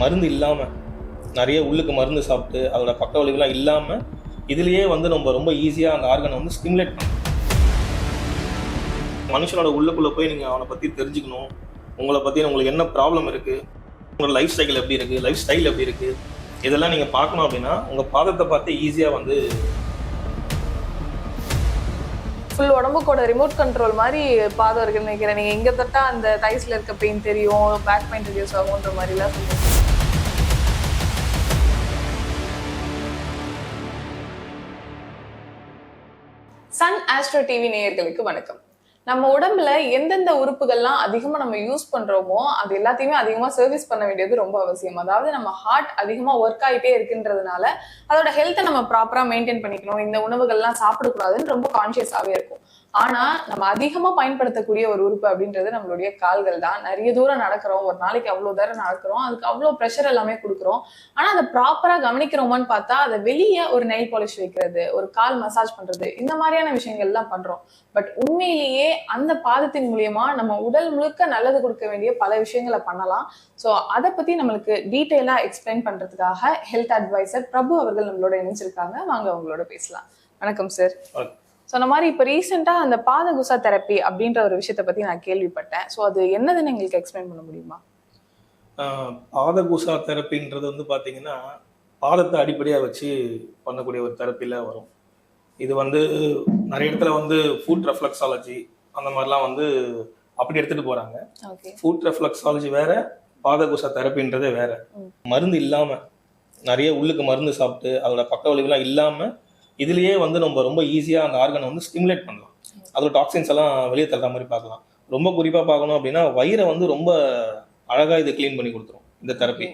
மருந்து இல்லாமல் நிறைய உள்ளுக்கு மருந்து சாப்பிட்டு அதோட பக்க விளைவுலாம் இல்லாமல் இதுலேயே வந்து நம்ம ரொம்ப ஈஸியாக அந்த ஆர்கனை வந்து ஸ்டிமுலேட் பண்ணலாம் மனுஷனோட உள்ளுக்குள்ளே போய் நீங்கள் அவனை பற்றி தெரிஞ்சுக்கணும். உங்களை பற்றி உங்களுக்கு என்ன ப்ராப்ளம் இருக்குது உங்களோட லைஃப் சைக்கிள் எப்படி இருக்குது லைஃப் ஸ்டைல் எப்படி இருக்குது இதெல்லாம் நீங்கள் பார்க்கணும் அப்படின்னா உங்கள் பாதத்தை பார்த்து ஈஸியாக வந்து ஃபுல் உடம்புக்கோட ரிமோட் கண்ட்ரோல் மாதிரி பாதம் இருக்குன்னு நினைக்கிறேன். நீங்கள் எங்கே தொட்டா அந்த தைஸில் இருக்க பெயின் தெரியும் பேக் பெயின் ரிடியூஸ் ஆகுன்ற மாதிரிலாம் சொல்லுங்க. ஆஸ்ட்ரோ டிவி நேயர்களுக்கு வணக்கம். நம்ம உடம்புல எந்தெந்த உறுப்புகள்லாம் அதிகமா நம்ம யூஸ் பண்றோமோ அது எல்லாத்தையுமே அதிகமா சர்வீஸ் பண்ண வேண்டியது ரொம்ப அவசியம். அதாவது நம்ம ஹார்ட் அதிகமா ஒர்க் ஆயிட்டே இருக்குன்றதுனால அதோட ஹெல்த்தை நம்ம ப்ராப்பரா மெயின்டைன் பண்ணிக்கணும். இந்த உணவுகள்லாம் சாப்பிடக்கூடாதுன்னு ரொம்ப கான்சியஸாவே இருக்கும். ஆனா நம்ம அதிகமா பயன்படுத்தக்கூடிய ஒரு உறுப்பு அப்படின்றது நம்மளுடைய கால்கள் தான். நிறைய தூரம் நடக்கிறோம். ஒரு நாளைக்கு அவ்வளவு தூரம் நடக்கிறோம். அதுக்கு அவ்வளவு ப்ரெஷர் எல்லாமே கொடுக்குறோம். ஆனா அதை ப்ராப்பரா கவனிக்கிறோமான்னு பார்த்தா அதை வெளியே ஒரு நெயில் பாலிஷ் வைக்கிறது ஒரு கால் மசாஜ் பண்றது இந்த மாதிரியான விஷயங்கள் எல்லாம் பண்றோம். பட் உண்மையிலேயே அந்த பாதத்தின் மூலியமா நம்ம உடல் முழுக்க நல்லது கொடுக்க வேண்டிய பல விஷயங்களை பண்ணலாம். ஸோ அதை பத்தி நம்மளுக்கு டீட்டெயிலா எக்ஸ்பிளைன் பண்றதுக்காக ஹெல்த் அட்வைசர் பிரபு அவர்கள் நம்மளோட இணைஞ்சிருக்காங்க. வாங்க அவங்களோட பேசலாம். வணக்கம் சார் வணக்கம். சொன்ன மாதிரி இப்போ ரீசெண்டாக அந்த பாத குசா தெரப்பி அப்படின்ற ஒரு விஷயத்தை பத்தி நான் கேள்விப்பட்டேன். ஸோ அது என்னதுன்னு எங்களுக்கு எக்ஸ்பிளைன் பண்ண முடியுமா? பாதகுசா தெரப்பின்றது வந்து பார்த்தீங்கன்னா பாதத்தை அடிப்படையாக வச்சு பண்ணக்கூடிய ஒரு தெரப்பியில் வரும். இது வந்து நிறைய இடத்துல வந்து ஃபுட் ரெஃப்ளெக்ஸாலஜி அந்த மாதிரிலாம் வந்து அப்படி எடுத்துட்டு போறாங்க. ஓகே ஃபுட் ரெஃப்ளெக்ஸாலஜி வேற பாதகுசா தெரப்பின்றதே வேற. மருந்து இல்லாம நிறைய உள்ளுக்கு மருந்து சாப்பிட்டு அதோட பக்க விளைவுலாம் இல்லாம இதுலயே வந்து நம்ம ரொம்ப ஈஸியா அந்த ஆர்கனை வந்து ஸ்டிமுலேட் பண்ணலாம். அதில் டாக்ஸின்ஸ் எல்லாம் வெளியே தள்ளுற மாதிரி பார்க்கலாம். ரொம்ப குறிப்பா பார்க்கணும் அப்படின்னா வயிறை வந்து ரொம்ப அழகா இது க்ளீன் பண்ணி கொடுத்துரும் இந்த தெரப்பி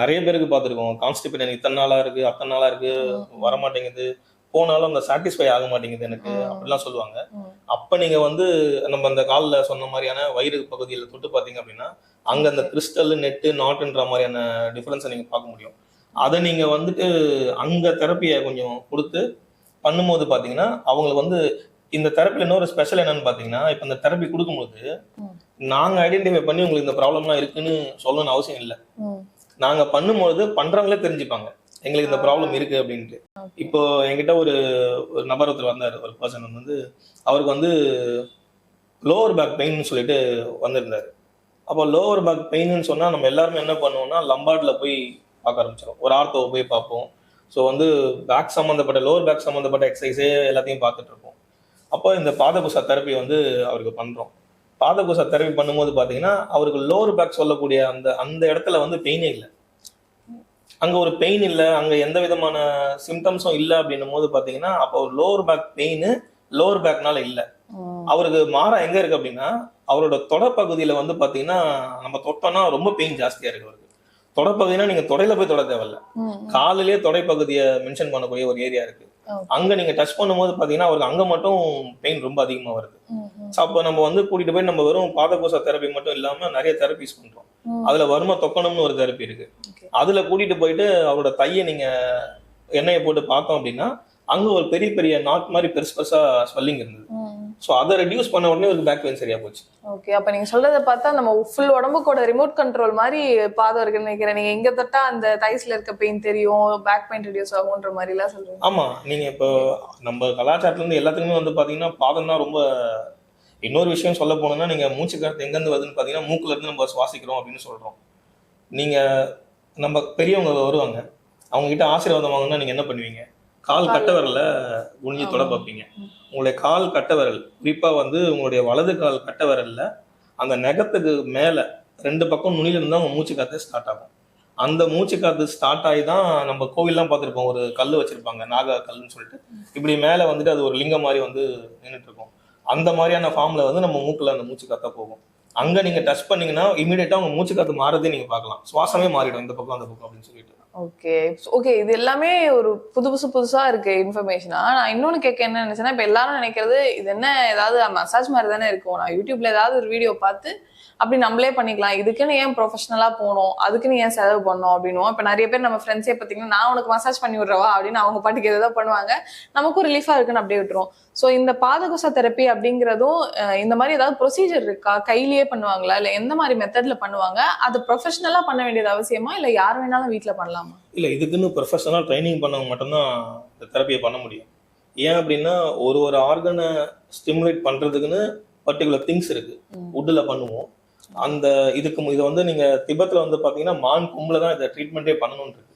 நிறைய பேருக்கு பார்த்துருக்கோம். கான்ஸ்டிபேஷன் இத்தனை நாளா இருக்கு அத்தனை நாளா இருக்கு வர மாட்டேங்குது போனாலும் அந்த சாட்டிஸ்ஃபை ஆக மாட்டேங்குது எனக்கு அப்படிலாம் சொல்லுவாங்க. அப்போ அப்ப நீங்க வந்து நம்ம அந்த காலில் சொன்ன மாதிரியான வயிறு பகுதியில் தொட்டு பார்த்தீங்க அப்படின்னா அங்க அந்த கிறிஸ்டல் நெட்டு நாட்டுன்ற மாதிரியான டிஃபரன்ஸை நீங்க பார்க்க முடியும். அதை நீங்க வந்துட்டு அங்க தெரப்பியை கொஞ்சம் கொடுத்து பண்ணும்போது பாத்தீங்கன்னா அவங்களுக்கு வந்து இந்த தெரப்பியில் இன்னொரு ஸ்பெஷல் என்னன்னு பாத்தீங்கன்னா இப்போ இந்த தெரப்பி கொடுக்கும்போது ம். நாங்க ஐடென்டிஃபை பண்ணி உங்களுக்கு இந்த ப்ராப்ளம்லாம் இருக்குன்னு சொல்லணும்னு அவசியம் இல்லை. நாங்க பண்ணும்போது பண்றவங்களே தெரிஞ்சுப்பாங்க. எங்களுக்கு இந்த ப்ராப்ளம் இருக்கு அப்படின்ட்டு. இப்போ என்கிட்ட ஒரு ஒரு நபர் ஒருத்தர் வந்தார் ஒரு பர்சன் வந்து அவருக்கு வந்து லோவர் பேக் பெயின் சொல்லிட்டு வந்திருந்தாரு. அப்போ லோவர் பேக் பெயின்னு சொன்னா நம்ம எல்லாருமே என்ன பண்ணுவோம்னா லம்பார்ட்ல போய் பார்க்க ஆரம்பிச்சிடும் ஒரு ஆர்த்தோவை போய் பார்ப்போம். ஸோ வந்து பேக் சம்மந்தப்பட்ட லோவர் பேக் சம்மந்தப்பட்ட எக்ஸசைஸே எல்லாத்தையும் பார்த்துட்டு இருப்போம். அப்போ இந்த பாதகுசா தெரப்பி வந்து அவருக்கு பண்றோம். பாதகுசா தெரப்பி பண்ணும்போது பார்த்தீங்கன்னா அவருக்கு லோவர் பேக் சொல்லக்கூடிய அந்த அந்த இடத்துல வந்து பெயினே இல்லை. அங்க ஒரு பெயின் இல்லை அங்க எந்த விதமான சிம்டம்ஸும் இல்லை அப்படின்னும் போது பாத்தீங்கன்னா அப்போ லோவர் பேக் பெயின் லோவர் பேக்னால இல்லை. அவருக்கு மாறா எங்க இருக்கு அப்படின்னா அவரோட தொடப்பகுதியில வந்து பாத்தீங்கன்னா நம்ம தொட்டோம்னா ரொம்ப பெயின் ஜாஸ்தியா இருக்கு அவருக்கு. தொடப்பகுதினா நீங்க தொடையில போய் தொட தேவையில்ல. காலிலே தொடைப்பகுதியை மென்ஷன் பண்ணக்கூடிய ஒரு ஏரியா இருக்கு. அங்க நீங்க டச் பண்ணும்போது பாத்தீங்கன்னா அவருக்கு அங்க மட்டும் பெயின் ரொம்ப அதிகமா வருது. ஸோ அப்போ நம்ம வந்து கூட்டிட்டு போய் நம்ம வெறும் பாதகோச தெரப்பி மட்டும் இல்லாம நிறைய தெரப்பிஸ் பண்றோம். அதுல வறுமை தொக்கணும்னு ஒரு தெரப்பி இருக்கு. அதுல கூட்டிட்டு போயிட்டு அவரோட தையை நீங்க எண்ணெயை போட்டு பார்த்தோம் அப்படின்னா அங்க ஒரு பெரிய பெரிய நாட் மாதிரி பெருசு பெருசா ஸ்வெல்லிங் இருந்தது. ஸோ அதை ரெடியூஸ் பண்ண உடனே ஒரு பேக் பெயின் சரியா போச்சு. ஓகே அப்ப நீங்க சொல்றத பார்த்தா நம்ம ஃபுல் உடம்புக்கோட ரிமோட் கண்ட்ரோல் மாதிரி பாதம் இருக்குன்னு நினைக்கிறேன். நீங்க எங்க தொட்டா அந்த தைஸ்ல இருக்க பெயின் தெரியும் பேக் பெயின் ரெடியூஸ் ஆகுன்ற மாதிரி எல்லாம் சொல்றீங்க. ஆமா நீங்க இப்போ நம்ம கலாச்சாரத்துல இருந்து எல்லாத்துக்குமே வந்து பாத்தீங்கன்னா பாதம் தான் ரொம்ப இன்னொரு விஷயம் சொல்ல போனோம்னா நீங்க மூச்சு காத்து எங்க இருந்து வருதுன்னு பாத்தீங்கன்னா மூக்குல இருந்து நம்ம சுவாசிக்கிறோம் அப்படின்னு சொல்றோம். நீங்க நம்ம பெரியவங்க வருவாங்க. அவங்க கிட்ட ஆசீர்வாதம் வாங்கினா நீங்க என்ன பண்ணுவீங்க? கால் கட்ட விரல்ல குனிஞ்சு தொட. பார்ப்பீங்க. உங்களுடைய கால் கட்ட விரல் குறிப்பாக வந்து உங்களுடைய வலது கால் கட்ட விரலில் அந்த நகத்துக்கு மேலே ரெண்டு பக்கம் நுனியில தான் உங்கள் மூச்சு காற்று ஸ்டார்ட் ஆகும். அந்த மூச்சு காத்து ஸ்டார்ட் ஆகி தான் நம்ம கோவில்லாம் பார்த்துருப்போம். ஒரு கல் வச்சிருப்பாங்க நாகா கல்லுன்னு சொல்லிட்டு. இப்படி மேலே வந்துட்டு அது ஒரு லிங்கம் மாதிரி வந்து நின்றுட்டு இருக்கும் அந்த மாதிரியான ஃபார்மில் வந்து நம்ம மூக்கில் அந்த மூச்சு காத்தா போகும். அங்கே நீங்கள் டச் பண்ணீங்கன்னா இமீடியட்டாக உங்கள் மூச்சு காத்து மாறதே நீங்கள் பார்க்கலாம். சுவாசமே மாறிடும் இந்த பக்கம் அந்த பக்கம் அப்படின்னு சொல்லிட்டு. ஓகே ஓகே இது எல்லாமே ஒரு புது புதுசு புதுசா இருக்கு இன்ஃபர்மேஷனா நான் இன்னொன்று கேட்க என்ன நினைச்சேன்னா இப்போ எல்லாரும் நினைக்கிறது இது என்ன ஏதாவது மசாஜ் மாதிரி தானே இருக்கும். நான் யூடியூப்ல ஏதாவது ஒரு வீடியோ பார்த்து அப்படி நம்மளே பண்ணிக்கலாம். இதுக்குன்னு ஏன் ப்ரொஃபஷனலாக போகணும்? அதுக்குன்னு ஏன் செலவு பண்ணணும் அப்படின்னுவோம். இப்போ நிறைய பேர் நம்ம ஃப்ரெண்ட்ஸே பார்த்தீங்கன்னா நான் உனக்கு மசாஜ் பண்ணி விடுறவா அப்படின்னு அவங்க பாட்டுக்கு ஏதாவது பண்ணுவாங்க. நமக்கும் ரிலீஃபாக இருக்குன்னு அப்படியே விட்டுரும் ஸோ இந்த பாதகுச தெரப்பி அப்படிங்கிறதும் இந்த மாதிரி ஏதாவது ப்ரொசீஜர் இருக்கா? கையிலேயே பண்ணுவாங்களா? இல்லை எந்த மாதிரி மெத்தடில் பண்ணுவாங்க? அது ப்ரொஃபஷனலாக பண்ண வேண்டியது அவசியமா? இல்லை யார் வேணாலும் வீட்டில் பண்ணலாம்? இல்லை இதுக்குன்னு ப்ரொஃபஷனல் ட்ரைனிங் பண்ணவங்க மட்டும்தான் இந்த தெரப்பியை பண்ண முடியும். ஏன் அப்படின்னா ஒரு ஒரு ஆர்கனை ஸ்டிமுலேட் பண்ணுறதுக்குன்னு பர்டிகுலர் திங்ஸ் இருக்கு. ம். வுட்டில் பண்ணுவோம். அந்த இதுக்கு இதை வந்து நீங்கள் திபத்தில் வந்து பார்த்தீங்கன்னா மான் கும்பில் தான் இதை ட்ரீட்மெண்ட்டே பண்ணணும்னு இருக்கு.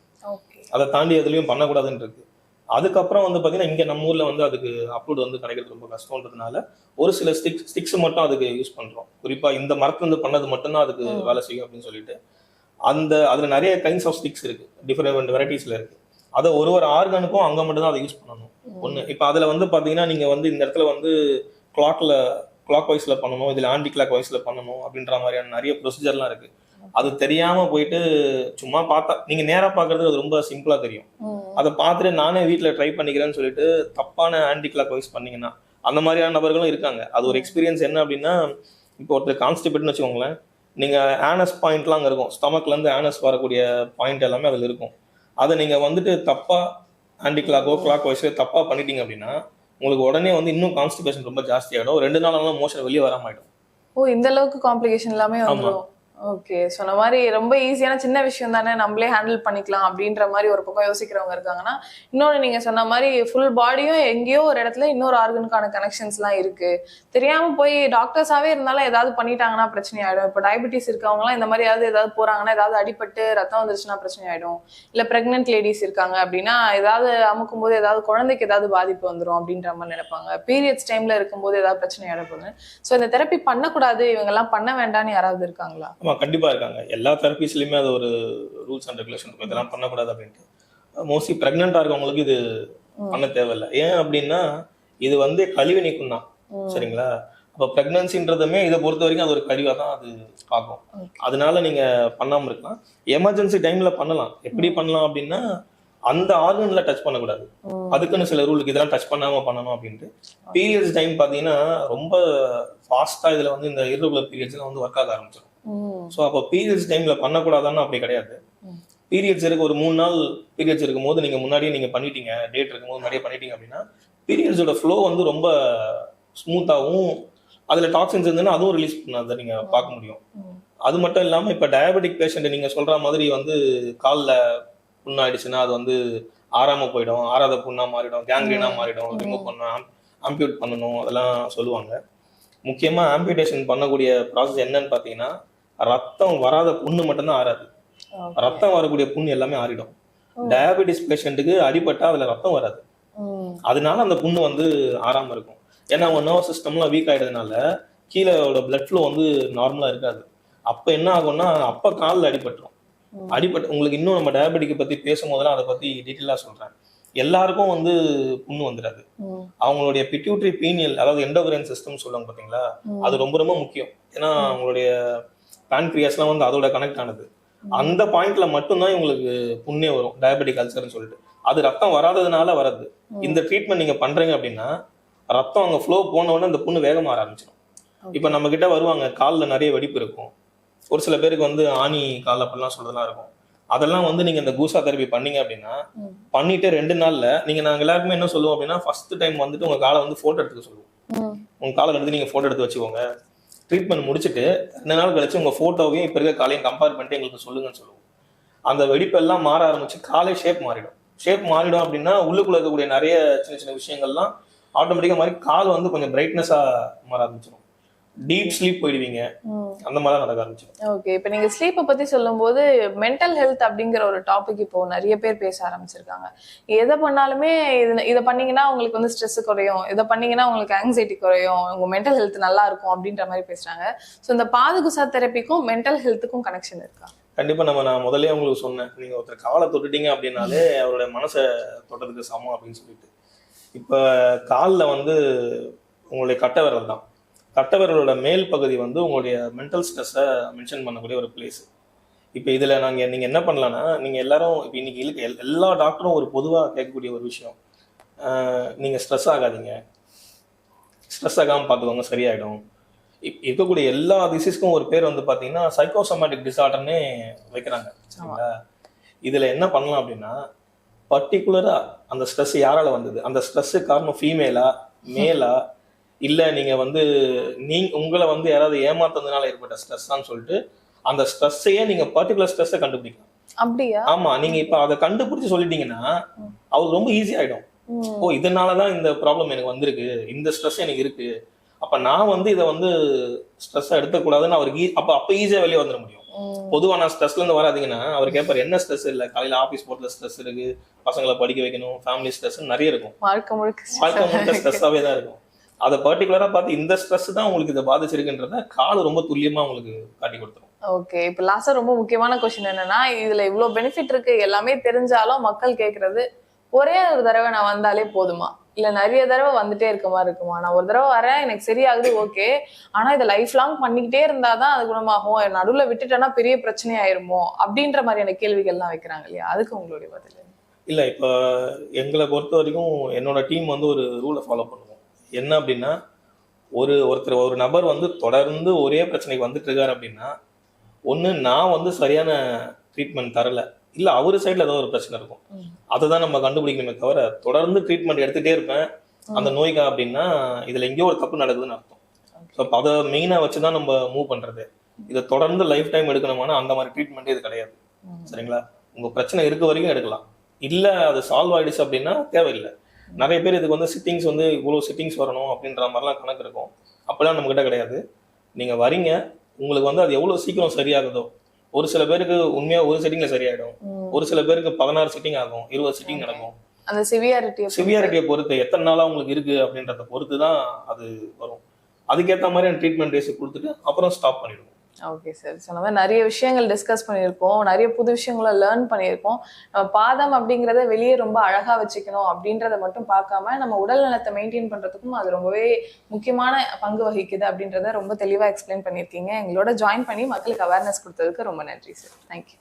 அதை தாண்டி எதுலையும் பண்ணக்கூடாதுன்னு இருக்கு. அதுக்கப்புறம் வந்து பார்த்தீங்கன்னா இங்கே நம்ம ஊரில் வந்து அதுக்கு அப்லோட் வந்து கிடைக்கிறது ரொம்ப கஷ்டம்ன்றதுனால ஒரு சில ஸ்டிக் ஸ்டிக்ஸ் மட்டும் அதுக்கு யூஸ் பண்ணுறோம் குறிப்பாக இந்த மரத்துலேருந்து பண்ணது மட்டும்தான் அதுக்கு. வேலை செய்யும் அப்படின்னு சொல்லிட்டு. அந்த அதில் நிறைய கைண்ட்ஸ் ஆஃப் ஸ்டிக்ஸ் இருக்கு. டிஃப்ரெண்ட் வெரைட்டிஸில் இருக்கு. அதை ஒரு ஒரு ஆர்கனுக்கும் அங்கே மட்டும் தான் அதை யூஸ் பண்ணணும். ஒன்று இப்போ அதில் வந்து பார்த்தீங்கன்னா நீங்கள் வந்து இந்த இடத்துல வந்து கிளாக்ல கிளாக் வைஸில் பண்ணணும் இதில் ஆன்டி கிளாக் வைஸில் பண்ணணும் அப்படின்ற மாதிரியான நிறைய ப்ரொசீஜர்லாம் இருக்கு. அது தெரியாம போயிட்டு சும்மா பார்த்தா நீங்க நேரா பார்க்கறது அது ரொம்ப சிம்பிளா தெரியும். அதை பார்த்துட்டு நானே வீட்டில் ட்ரை பண்ணிக்கிறேன்னு சொல்லிட்டு தப்பான ஆன்டி கிளாக் வைஸ் பண்ணீங்கன்னா அந்த மாதிரியான நபர்களும் இருக்காங்க. அது ஒரு எக்ஸ்பீரியன்ஸ் என்ன அப்படின்னா இப்போ ஒருத்தர் கான்ஸ்டிபேட்னு வச்சுக்கோங்களேன். நீங்க ஆனஸ் பாயிண்ட்லாம் அங்கே இருக்கும். ஸ்டமக்ல இருந்து ஆனஸ் வரக்கூடிய பாயிண்ட் எல்லாமே அதில் இருக்கும். அதை நீங்க வந்துட்டு தப்பா ஆன்டி கிளாக்கோ கிளாக் வைஸோ தப்பா பண்ணிட்டீங்க அப்படின்னா உங்களுக்கு உடனே வந்து இன்னும் கான்ஸ்டிபேஷன் ரொம்ப ஜாஸ்தி ஆகிடும் ரெண்டு நாளாலும் மோஷன் வெளியே வராம ஆயிடும். ஓ இந்த அளவுக்கு காம்ப்ளிகேஷன் எல்லாமே. வந்துடும் ஓகே சொன்ன மாதிரி ரொம்ப ஈஸியான சின்ன விஷயம் தானே நம்மளே ஹேண்டில் பண்ணிக்கலாம் அப்படின்ற மாதிரி ஒரு பக்கம் யோசிக்கிறவங்க இருக்காங்கன்னா இன்னொன்று நீங்க சொன்ன மாதிரி ஃபுல் பாடியும் எங்கேயோ ஒரு இடத்துல இன்னொரு ஆர்கனுக்கான கனெக்ஷன்ஸ்லாம் இருக்கு. தெரியாம போய் டாக்டர்ஸாவே இருந்தாலும் ஏதாவது பண்ணிட்டாங்கன்னா பிரச்சனை ஆகிடும் இப்போ டயபிட்டிஸ் இருக்கவங்களாம் இந்த மாதிரி ஏதாவது ஏதாவது போறாங்கன்னா ஏதாவது அடிபட்டு ரத்தம் வந்துருச்சுன்னா பிரச்சனை ஆயிடும். இல்லை ப்ரெக்னென்ட் லேடிஸ் இருக்காங்க அப்படின்னா ஏதாவது அமுக்கும் போது ஏதாவது குழந்தைக்கு ஏதாவது பாதிப்பு வந்துடும் அப்படின்ற மாதிரி நினைப்பாங்க. பீரியட்ஸ் டைம்ல இருக்கும்போது ஏதாவது பிரச்சனை ஆயிடும் ஸோ இந்த தெரப்பி பண்ணக்கூடாது இவங்கெல்லாம் பண்ண வேண்டாம்னு யாராவது இருக்காங்களா? ஆமா கண்டிப்பா இருக்காங்க. எல்லா தெரப்பிஸ்லயுமே அது ஒரு ரூல்ஸ் அண்ட் ரெகுலேஷன் இருக்கும். இதெல்லாம் பண்ணக்கூடாது அப்படின்ட்டு. மோஸ்ட்லி ப்ரெக்னெண்டா இருக்கவங்களுக்கு இது. பண்ண தேவையில்லை. ஏன் அப்படின்னா இது வந்து கழிவு நீக்கம் தான். சரிங்களா? அப்போ ப்ரெக்னன்சின்றதுமே இதை பொறுத்த வரைக்கும் அது ஒரு கழிவாக தான் அது பார்க்கும். அதனால நீங்க பண்ணாம இருக்கலாம். எமர்ஜென்சி டைம்ல பண்ணலாம். எப்படி பண்ணலாம் அப்படின்னா அந்த ஆர்கன்ல டச் பண்ணக்கூடாது. அதுக்குன்னு சில ரூலுக்கு இதெல்லாம் டச் பண்ணாம பண்ணணும் அப்படின்ட்டு. பீரியட்ஸ் டைம் பாத்தீங்கன்னா ரொம்ப ஃபாஸ்டா இதுல வந்து இந்த irregular periods வந்து ஒர்க் ஆக ஆரம்பிச்சிடும். ஸோ அப்போ பீரியட்ஸ் டைம்ல பண்ணக்கூடாதான்னு அப்படி கிடையாது. பீரியட்ஸ் இருக்கு ஒரு மூணு நாள் பீரியட்ஸ் இருக்கும்போது நீங்க முன்னாடியே நீங்க பண்ணிட்டீங்க டேட் இருக்கும்போது முன்னாடியே பண்ணிட்டீங்க அப்படின்னா பீரியட்ஸோட ஃப்ளோ வந்து ரொம்ப ஸ்மூத்தாகவும் அதுல டாக்ஸின்ஸ் இருந்ததுன்னா அதுவும் ரிலீஸ் பண்ணாத நீங்க பார்க்க முடியும். அது மட்டும் இல்லாம இப்ப டயபெட்டிக் பேஷண்ட் நீங்க சொல்ற மாதிரி வந்து கால்ல புண்ணாயிடுச்சுன்னா அது வந்து ஆறாம போயிடும் ஆறாத புண்ணா மாறிடும் கேங்க்ரீனா மாறிடும் ரிமூவ் பண்ணணும் ஆம்பியூட் பண்ணணும் அதெல்லாம் சொல்லுவாங்க. முக்கியமா ஆம்பியூட்டேஷன் பண்ணக்கூடிய ப்ராசஸ் என்னன்னு பாத்தீங்கன்னா ரத்தம் வராத புண்ணு மட்டும்தான் ஆறாது. ரத்தம் வரக்கூடிய புண்ணு எல்லாமே ஆறிடும். டயபெட்டிஸ் பேஷண்ட்டுக்கு அடிபட்டா அதுல ரத்தம் வராது. அதனால அந்த புண்ணு வந்து ஆறாம இருக்கும் ஏன்னா அவங்க நர்வ் சிஸ்டம்லாம் வீக் ஆயிடுறதுனால கீழோட பிளட் ஃப்ளோ வந்து நார்மலா இருக்காது அப்ப என்ன ஆகும்னா அப்ப காலில் அடிபட்டுரும். அடிபட்டு உங்களுக்கு இன்னும் நம்ம டயபெட்டிக்கை பத்தி பேசும்போதெல்லாம் அதை பத்தி டீட்டெயிலா சொல்றேன் எல்லாருக்கும் வந்து புண்ணு வந்துடாது. அவங்களுடைய பிட்யூட்ரி பீனியல் அதாவது எண்டோகிரைன் சிஸ்டம் சொல்லுவாங்க பாத்தீங்களா. அது ரொம்ப ரொம்ப முக்கியம் ஏன்னா அவங்களுடைய பேன்க்ரியாஸ்லாம் வந்து அதோட கனெக்ட் ஆனது அந்த பாயிண்ட்ல மட்டும்தான் இவங்களுக்கு புண்ணே வரும் டயபெட்டிக் அல்சர்னு சொல்லிட்டு அது ரத்தம் வராததுனால வராது. இந்த ட்ரீட்மெண்ட் நீங்க பண்றீங்க அப்படின்னா ரத்தம் அங்க ஃப்ளோ போன உடனே அந்த புண்ணு வேகமா ஆரம்பிச்சிடும். இப்ப நம்ம கிட்ட வருவாங்க கால்ல நிறைய வெடிப்பு இருக்கும் ஒரு சில பேருக்கு வந்து ஆணி கால் அப்படிலாம் சொல்றதெல்லாம் இருக்கும் அதெல்லாம் வந்து நீங்க இந்த கூசா தெரப்பி பண்ணீங்க அப்படின்னா. பண்ணிட்டு ரெண்டு நாள்ல நீங்க நாங்க எல்லாருக்குமே என்ன சொல்லுவோம் அப்படின்னா ஃபர்ஸ்ட் டைம் வந்துட்டு உங்க காலை வந்து போட்டோ எடுத்துக்க சொல்லுவோம். உங்க காலை எடுத்து நீங்க போட்டோ எடுத்து வச்சுக்கோங்க ட்ரீட்மெண்ட் முடிச்சுட்டு ரெண்டு நாள் கழிச்சு உங்கள் ஃபோட்டோவையும் இப்போ இருக்க காலையும் கம்பேர் பண்ணிட்டு எங்களுக்கு சொல்லுங்கன்னு சொல்லுவோம். அந்த வெடிப்பெல்லாம் மாற ஆரம்பிச்சு காலை ஷேப் மாறிடும். ஷேப் மாறிடும் அப்படின்னா உள்ளுக்குள்ள இருக்கக்கூடிய நிறைய சின்ன சின்ன விஷயங்கள்லாம் ஆட்டோமேட்டிக்காக மாதிரி கால் வந்து கொஞ்சம் பிரைட்னஸாக மாற ஆரம்பிச்சிடும் டீப் ஸ்லீப் போயிடுவீங்க. அந்த மாதிரி நடக்க ஆரம்பிச்சிடும். ஓகே இப்போ நீங்க ஸ்லீப்பை பத்தி சொல்லும்போது மென்டல் ஹெல்த் அப்படிங்கிற ஒரு டாபிக் இப்போ நிறைய பேர் பேச ஆரம்பிச்சிருக்காங்க. எதை பண்ணாலுமே இது இதை பண்ணீங்கன்னா உங்களுக்கு வந்து ஸ்ட்ரெஸ் குறையும். இதை பண்ணீங்கன்னா உங்களுக்கு ஆங்ஸைட்டி குறையும். உங்க மென்டல் ஹெல்த் நல்லா இருக்கும் அப்படின்ற மாதிரி பேசுறாங்க. ஸோ இந்த பாதுகுசா தெரப்பிக்கும் மென்டல் ஹெல்த்துக்கும் கனெக்ஷன் இருக்கா? கண்டிப்பா நம்ம நான் முதல்லயே உங்களுக்கு சொன்னேன். நீங்க ஒருத்தர் காலை தொட்டுட்டீங்க அப்படின்னாலே அவருடைய மனசை தொட்டதுக்கு சமம் அப்படின்னு சொல்லிட்டு. இப்ப காலில் வந்து உங்களுடைய கட்டை விரல் தான். கட்டவர்களோட மேல் பகுதி வந்து உங்களுடைய மென்டல் ஸ்ட்ரெஸ்ஸை மென்ஷன் பண்ணக்கூடிய ஒரு பிளேஸ் இப்போ இதில் நாங்கள் நீங்கள் என்ன பண்ணலாம்னா நீங்கள் எல்லாரும் இப்போ இன்றைக்கி இருக்க எல்- எல்லா டாக்டரும் ஒரு பொதுவாக கேட்கக்கூடிய ஒரு விஷயம். நீங்கள் ஸ்ட்ரெஸ் ஆகாதீங்க. ஸ்ட்ரெஸ் ஆகாமல் பார்த்துக்கோங்க சரியாயிடும். இப்- இருக்கக்கூடிய எல்லா டிசீஸ்க்கும் ஒரு பேர் வந்து பார்த்தீங்கன்னா சைக்கோசோமேட்டிக் டிசார்டர்னே வைக்கிறாங்க. சரிங்களா? இதில் என்ன பண்ணலாம் அப்படின்னா பர்டிகுலராக அந்த ஸ்ட்ரெஸ் யாரால் வந்தது? அந்த ஸ்ட்ரெஸ்ஸு காரணம் ஃபீமேலா மேலா இல்ல நீங்க வந்து நீங்க உங்களை வந்து யாராவது ஏமாத்ததுனால ஏற்பட்ட ஸ்ட்ரெஸ்ஸான்னு சொல்லிட்டு அந்த ஸ்ட்ரெஸ்ஸையே நீங்க பர்டிகுலர் ஸ்ட்ரெஸ்ஸை கண்டுபிடிக்கலாம். அப்படியா? ஆமா நீங்க இப்ப அதை கண்டுபிடிச்சு சொல்லிட்டீங்கன்னா அவருக்கு ரொம்ப ஈஸி ஆயிடும். ஓ இதனாலதான் இந்த ப்ராப்ளம் எனக்கு வந்திருக்கு இந்த ஸ்ட்ரெஸ் எனக்கு இருக்கு. அப்ப நான் வந்து இதை வந்து ஸ்ட்ரெஸ்ஸா எடுத்துக்கூடாதுன்னு அவருக்கு அப்ப அப்ப ஈஸியா வெளியே வந்துட முடியும். பொதுவா நான் ஸ்ட்ரெஸ்ல இருந்து வராதீங்கன்னா அவர் கேட்பாரு என்ன ஸ்ட்ரெஸ் இல்ல? காலையில ஆபீஸ் போறதுல ஸ்ட்ரெஸ் இருக்கு பசங்களை படிக்க வைக்கணும் ஃபேமிலி ஸ்ட்ரெஸ் நிறைய இருக்கும். வாழ்க்கை முழுக்க வாழ்க்கை முழுக்க ஸ்ட்ரெஸ்ஸாவே தான் இருக்கும். அதை பர்டிகுலரா பார்த்து இந்த ஸ்ட்ரெஸ் தான் உங்களுக்கு இதை பாதிச்சிருக்குன்றத கால் ரொம்ப துல்லியமா உங்களுக்கு காட்டி கொடுத்துரும். ஓகே இப்ப லாஸ்டா ரொம்ப முக்கியமான கொஸ்டின் என்னன்னா இதுல இவ்வளவு பெனிஃபிட் இருக்கு எல்லாமே தெரிஞ்சாலும் மக்கள் கேக்குறது ஒரே ஒரு தடவை நான் வந்தாலே போதுமா? இல்ல நிறைய தடவை வந்துட்டே இருக்க மாதிரி இருக்குமா? நான் ஒரு தடவை வரேன் எனக்கு சரியாகுது ஓகே ஆனா இதை லைஃப் லாங் பண்ணிக்கிட்டே இருந்தாதான் அது குணமாகும். நடுவுல விட்டுட்டேன்னா பெரிய பிரச்சனை ஆயிருமோ? அப்படின்ற மாதிரியான கேள்விகள்லாம் வைக்கிறாங்க இல்லையா? அதுக்கு உங்களுடைய பதில்? இல்ல இப்ப எங்களை பொறுத்த வரைக்கும் என்னோட டீம் வந்து ஒரு ரூலை ஃபாலோ பண்ணுவோம். என்ன அப்படின்னா ஒரு ஒருத்தர் ஒரு நபர் வந்து தொடர்ந்து ஒரே பிரச்சனைக்கு வந்துட்டு இருக்காரு அப்படின்னா ஒண்ணு நான் வந்து சரியான ட்ரீட்மெண்ட் தரல. இல்ல அவர் சைடுல ஏதோ ஒரு பிரச்சனை இருக்கும். அதை தான் நம்ம கண்டுபிடிக்கணுமே தவிர தொடர்ந்து ட்ரீட்மெண்ட் எடுத்துட்டே இருப்பேன். அந்த நோய்க்கா அப்படின்னா இதுல எங்கேயோ ஒரு தப்பு நடக்குதுன்னு அர்த்தம். ஸோ அதை மெயினாக வச்சு தான் நம்ம மூவ் பண்றது. இதை தொடர்ந்து லைஃப் டைம் எடுக்கணுமானா அந்த மாதிரி ட்ரீட்மெண்ட்டே இது கிடையாது. சரிங்களா? உங்க பிரச்சனை இருக்க வரைக்கும் எடுக்கலாம். இல்ல அது சால்வ் ஆயிடுச்சு அப்படின்னா தேவையில்லை. நிறைய பேர் இதுக்கு வந்து சிட்டிங்ஸ் வந்து இவ்வளவு சிட்டிங்ஸ் வரணும் அப்படின்ற மாதிரிலாம் கணக்கு இருக்கும். அப்பெல்லாம் நம்ம கிட்ட கிடையாது. நீங்க வரீங்க உங்களுக்கு வந்து அது எவ்வளவு சீக்கிரம் சரியாகுதோ. ஒரு சில பேருக்கு உண்மையா ஒரு சிட்டிங்ல சரியாயிடும். ஒரு சில பேருக்கு பதினாறு சிட்டிங் ஆகும் இருபது சிட்டிங் நடக்கும். அந்த சிவியாரிட்டி சிவியாரிட்டியை பொறுத்து எத்தனை நாளா உங்களுக்கு இருக்கு அப்படின்றத பொறுத்து தான் அது வரும். அதுக்கேற்ற மாதிரி ட்ரீட்மெண்ட் டேஸ் கொடுத்துட்டு அப்புறம் ஸ்டாப் பண்ணிடுவோம். ஓகே சார் சொன்ன மாதிரி நிறைய விஷயங்கள் டிஸ்கஸ் பண்ணியிருக்கோம். நிறைய புது விஷயங்களை லேர்ன் பண்ணியிருக்கோம். நம்ம பாதம் அப்படிங்கிறத வெளியே ரொம்ப அழகாக வச்சுக்கணும் அப்படின்றத மட்டும் பார்க்காம நம்ம உடல் நலத்தை மெயின்டைன் பண்ணுறதுக்கும் அது ரொம்பவே முக்கியமான பங்கு வகிக்குது அப்படின்றத ரொம்ப தெளிவாக எக்ஸ்பிளைன் பண்ணியிருக்கீங்க. எங்களோட ஜாயின் பண்ணி மக்களுக்கு அவேர்னஸ் கொடுத்ததுக்கு ரொம்ப நன்றி சார் தேங்க்யூ